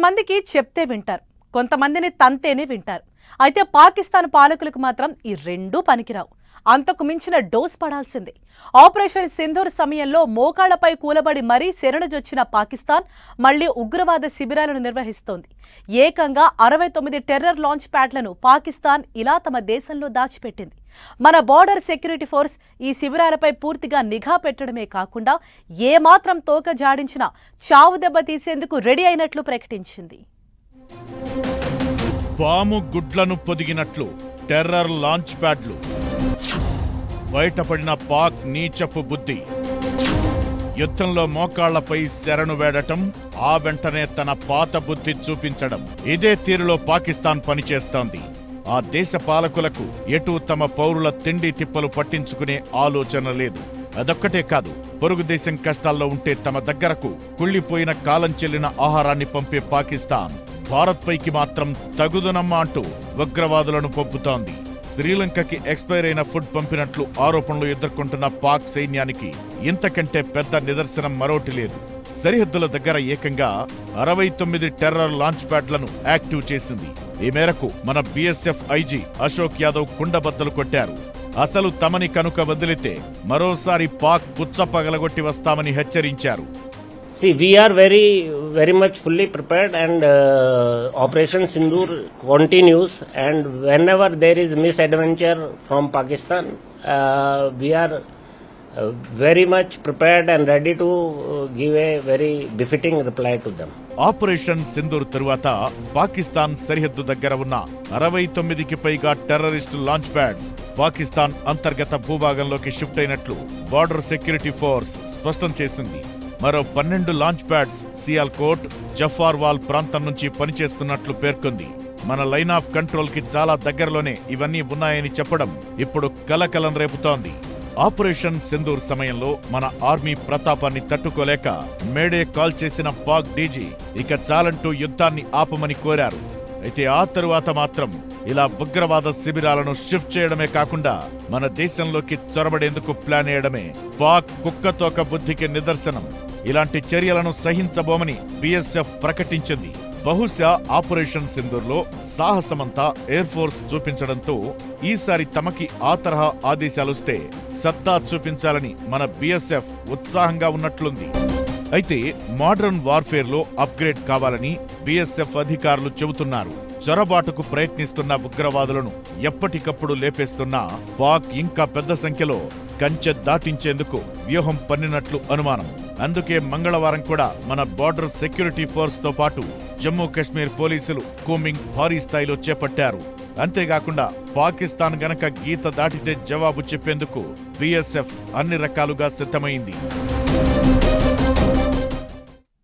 కొంతమందికి చెప్తే వింటారు. కొంతమందిని తంతేనే వింటారు. అయితే పాకిస్తాన్ పాలకులకు మాత్రం ఈ రెండూ పనికిరావు. అంతకు మించిన డోస్ పడాల్సిందే. ఆపరేషన్ సింధూర్ సమయంలో మోకాళ్ళపై కూలబడి మరీ శరణుజొచ్చిన పాకిస్తాన్ మళ్ళీ ఉగ్రవాద శిబిరాలను నిర్వహిస్తోంది. ఏకంగా అరవై తొమ్మిది టెర్రర్ లాంచ్ ప్యాడ్లను పాకిస్తాన్ ఇలా తమ దేశంలో దాచిపెట్టింది. మన బార్డర్ సెక్యూరిటీ ఫోర్స్ ఈ శిబిరాలపై పూర్తిగా నిఘా పెట్టడమే కాకుండా ఏమాత్రం తోక జాడించినా చావు దెబ్బ తీసేందుకు రెడీ అయినట్లు ప్రకటించింది. పాము గుడ్లను పొదిగినట్లు టెర్రర్ లాంచ్ ప్యాడ్లు. బయటపడిన పాక్ నీచపు బుద్ధి. యుద్ధంలో మోకాళ్ళపై శరణు వేడటం ఆ వెంటనే తన పాత బుద్ధి చూపించడం. ఇదే తీరులో పాకిస్తాన్ పనిచేస్తోంది. ఆ దేశ పాలకులకు ఎటు తమ పౌరుల తిండి తిప్పలు పట్టించుకునే ఆలోచన లేదు. అదొక్కటే కాదు పొరుగు దేశం కష్టాల్లో ఉంటే తమ దగ్గరకు కుళ్ళిపోయిన కాలం చెల్లిన ఆహారాన్ని పంపే పాకిస్తాన్. భారత్ పైకి మాత్రం తగుదనమ్మ అంటూ ఉగ్రవాదులను పంపుతోంది. శ్రీలంకకి ఎక్స్పైర్ అయిన ఫుడ్ పంపినట్లు ఆరోపణలు ఎదుర్కొంటున్న పాక్ సైన్యానికి ఇంతకంటే పెద్ద నిదర్శనం మరోటి లేదు. సరిహద్దుల దగ్గర ఏకంగా అరవై తొమ్మిది టెర్రర్ లాంచ్ ప్యాడ్లను యాక్టివ్ చేసింది. ఈ మేరకు మన బీఎస్ఎఫ్ ఐజీ అశోక్ యాదవ్ కుండబద్దలు కొట్టారు. అసలు తమని కనుక వదిలితే మరోసారి పాక్ పుచ్చ పగలగొట్టి వస్తామని హెచ్చరించారు. See see we are very very much fully prepared and operation Sindoor continues and whenever there is misadventure from Pakistan we are very much prepared and ready to give a very befitting reply to them operation Sindoor తరువాత పాకిస్తాన్ సరిహద్దు దగ్గర ఉన్న అరవై తొమ్మిదికి పైగా terrorist launch pads Pakistan అంతర్గత భూభాగంలోకి shift అయినట్లు బార్డర్ సెక్యూరిటీ ఫోర్స్ స్పష్టం చేసింది. మరో పన్నెండు లాంచ్ ప్యాడ్స్ సియాల్కోట్ జఫార్వాల్ ప్రాంతం నుంచి పనిచేస్తున్నట్లు పేర్కొంది. మన లైన్ ఆఫ్ కంట్రోల్కి చాలా దగ్గరలోనే ఇవన్నీ ఉన్నాయని చెప్పడం ఇప్పుడు కలకలం రేపుతోంది. ఆపరేషన్ సింధూర్ సమయంలో మన ఆర్మీ ప్రతాపాన్ని తట్టుకోలేక మేడే కాల్ చేసిన పాక్ డీజీ ఇక చాలంటూ యుద్ధాన్ని ఆపమని కోరారు. అయితే ఆ తరువాత మాత్రం ఇలా ఉగ్రవాద శిబిరాలను షిఫ్ట్ చేయడమే కాకుండా మన దేశంలోకి చొరబడేందుకు ప్లాన్ వేయడమే పాక్ కుక్కతోక బుద్ధికి నిదర్శనం. ఇలాంటి చర్యలను సహించబోమని బీఎస్ఎఫ్ ప్రకటించింది. బహుశా ఆపరేషన్ సింధూర్లో సాహసమంతా ఎయిర్ ఫోర్స్ చూపించడంతో ఈసారి తమకి ఆ తరహా ఆదేశాలొస్తే సత్తా చూపించాలని మన బీఎస్ఎఫ్ ఉత్సాహంగా ఉన్నట్లుంది. అయితే మోడర్న్ వార్ఫేర్లో అప్గ్రేడ్ కావాలని బీఎస్ఎఫ్ అధికారులు చెబుతున్నారు. చొరబాటుకు ప్రయత్నిస్తున్న ఉగ్రవాదులను ఎప్పటికప్పుడు లేపేస్తున్న పాక్ ఇంకా పెద్ద సంఖ్యలో కంచె దాటించేందుకు వ్యూహం పన్నినట్లు అనుమానం. అందుకే మంగళవారం కూడా మన బార్డర్ సెక్యూరిటీ ఫోర్స్తో పాటు జమ్మూ కాశ్మీర్ పోలీసులు కూంబింగ్ భారీ స్థాయిలో చేపట్టారు. అంతేకాకుండా పాకిస్తాన్ గనక గీత దాటితే జవాబు చెప్పేందుకు బిఎస్ఎఫ్ అన్ని రకాలుగా సిద్ధమైంది.